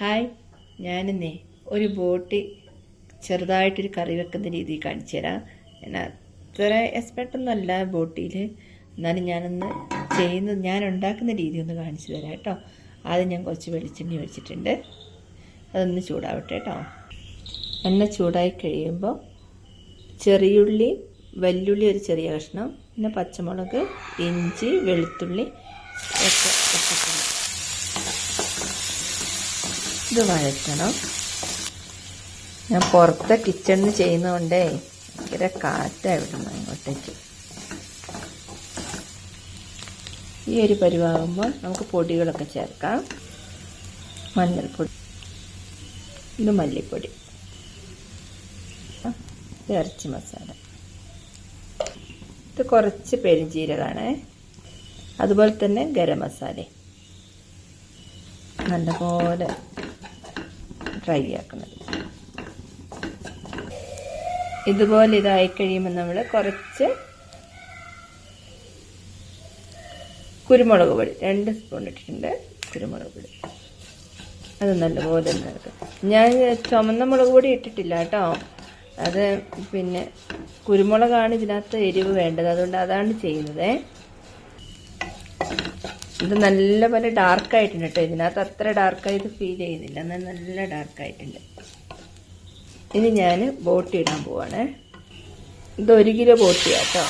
Hi ഞാനിന്നേ ഒരു ബോട്ടി ചെറുതായിട്ടൊരു കറി വെക്കുന്ന രീതി കാണിച്ചു തരാം. ഞാൻ അത്ര എക്സ്പെർട്ടൊന്നും അല്ല ബോട്ടിയിൽ എന്നാലും ഞാനൊന്ന് ചെയ്യുന്നത് ഞാൻ ഉണ്ടാക്കുന്ന രീതി ഒന്ന് കാണിച്ചു തരാം കേട്ടോ. ആദ്യം ഞാൻ കുറച്ച് വെളിച്ചെണ്ണ ഒഴിച്ചിട്ടുണ്ട്. അതൊന്ന് ചൂടാവട്ടെ കേട്ടോ. എണ്ണ ചൂടായി കഴിയുമ്പോൾ ചെറിയുള്ളി വെല്ലുള്ളി ഒരു ചെറിയ കഷ്ണം പിന്നെ പച്ചമുളക് ഇഞ്ചി വെളുത്തുള്ളി ഒക്കെ ഇട്ടിട്ടുണ്ട്. ഇത് വഴറ്റണം. ഞാൻ പുറത്തെ കിച്ചണിൽ ചെയ്യുന്നതുകൊണ്ടേ ഭയങ്കര കാറ്റാണ് വിടുന്നത് ഇങ്ങോട്ടേക്ക് ഈ ഒരു പരിവാകുമ്പോൾ നമുക്ക് പൊടികളൊക്കെ ചേർക്കാം. മഞ്ഞൾപ്പൊടി. ഇത് മല്ലിപ്പൊടി. ഇറച്ചി മസാല. ഇത് കുറച്ച് പെരുംജീരകമാണ് അതുപോലെ തന്നെ ഗരം മസാല നല്ലപോലെ ഫ്രൈ ആക്കുന്നത്. ഇതുപോലെ ഇതായി കഴിയുമ്പോൾ നമ്മൾ കുറച്ച് കുരുമുളക് പൊടി രണ്ട് സ്പൂൺ ഇട്ടിട്ടുണ്ട് കുരുമുളക് പൊടി. അത് നല്ലപോലെ ഉണ്ടാക്കുക ഞാൻ ചുമന്ന മുളക് പൊടി ഇട്ടിട്ടില്ല കേട്ടോ. അത് പിന്നെ കുരുമുളകാണ് ഇതിനകത്ത് എരിവ് വേണ്ടത്. അതുകൊണ്ട് അതാണ് ചെയ്യുന്നത്. ഇത് നല്ലപോലെ ഡാർക്കായിട്ടുണ്ട് കേട്ടോ ഇതിനകത്ത് അത്ര ഇത് ഫീൽ ചെയ്യുന്നില്ല. എന്നാൽ നല്ല ഡാർക്കായിട്ടുണ്ട് ഇനി ഞാൻ ബോട്ടി ഇടാൻ പോവാണ്. ഇത് ഒരു കിലോ ബോട്ടിയാണ് കേട്ടോ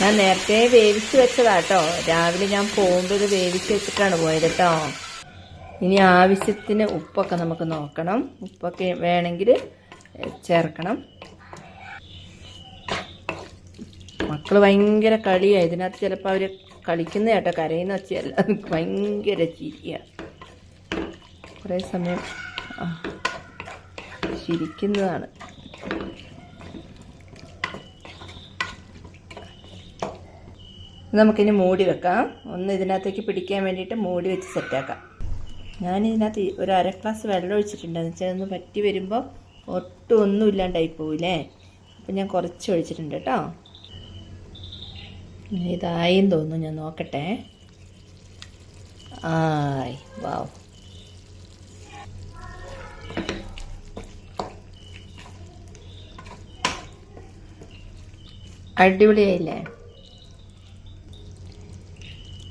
ഞാൻ നേരത്തെ വേവിച്ച് വെച്ചതാട്ടോ. രാവിലെ ഞാൻ പോകുമ്പോൾ ഇത് വേവിച്ച് വെച്ചിട്ടാണ് പോയത് കേട്ടോ ഇനി ആവശ്യത്തിന് ഉപ്പൊക്കെ നമുക്ക് നോക്കണം. ഉപ്പൊക്കെ വേണമെങ്കിൽ ചേർക്കണം. മക്കൾ ഭയങ്കര കളിയാണ് ഇതിനകത്ത് ചിലപ്പോൾ അവർ കളിക്കുന്ന കേട്ടോ കരയുന്ന വെച്ചല്ല ഭയങ്കര ചിരിയാണ് കുറേ സമയം ചിരിക്കുന്നതാണ്. നമുക്കിനി മൂടി വെക്കാം. ഒന്ന് ഇതിനകത്തേക്ക് പിടിക്കാൻ വേണ്ടിയിട്ട് മൂടി വെച്ച് സെറ്റാക്കാം. ഞാൻ ഇതിനകത്ത് ഒരു അര ഗ്ലാസ് വെള്ളം ഒഴിച്ചിട്ടുണ്ടെന്ന് വെച്ചാൽ ഒന്ന് പറ്റി വരുമ്പോൾ ഒട്ടും ഒന്നും ഇല്ലാണ്ടായി പോവില്ലേ? അപ്പം ഞാൻ കുറച്ച് ഒഴിച്ചിട്ടുണ്ട് കേട്ടോ. ഇതായും തോന്നുന്നു ഞാൻ നോക്കട്ടെ. ആയി വാവ് അടിപൊളിയായില്ലേ?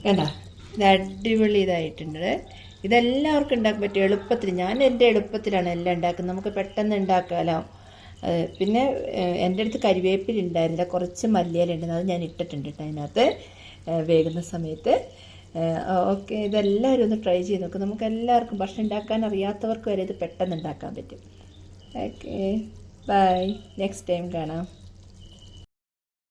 കണ്ടോ? ഇത് അടിപൊളി ഇതായിട്ടുണ്ട്. ഇതെല്ലാവർക്കും ഉണ്ടാക്കാൻ പറ്റും എളുപ്പത്തിൽ ഞാൻ എന്റെ എളുപ്പത്തിലാണ് എല്ലാം ഉണ്ടാക്കുന്നത്. നമുക്ക് പെട്ടെന്ന് ഉണ്ടാക്കാമല്ലോ പിന്നെ എന്റെ അടുത്ത് കരിവേപ്പില ഉണ്ടായിരുന്നില്ല കുറച്ച് മല്ലിയിലുണ്ടായിരുന്നു അത് ഞാൻ ഇട്ടിട്ടുണ്ട് കേട്ടോ അതിനകത്ത്. വേകുന്ന സമയത്ത്. ഓക്കെ. ഇതെല്ലാവരും ഒന്ന് ട്രൈ ചെയ്ത് നോക്കും. നമുക്ക് എല്ലാവർക്കും ഭക്ഷണം ഉണ്ടാക്കാൻ അറിയാത്തവർക്ക് വരെ ഇത് പെട്ടെന്ന് ഉണ്ടാക്കാൻ പറ്റും. ഓക്കെ. ബൈ. നെക്സ്റ്റ് ടൈം കാണാം.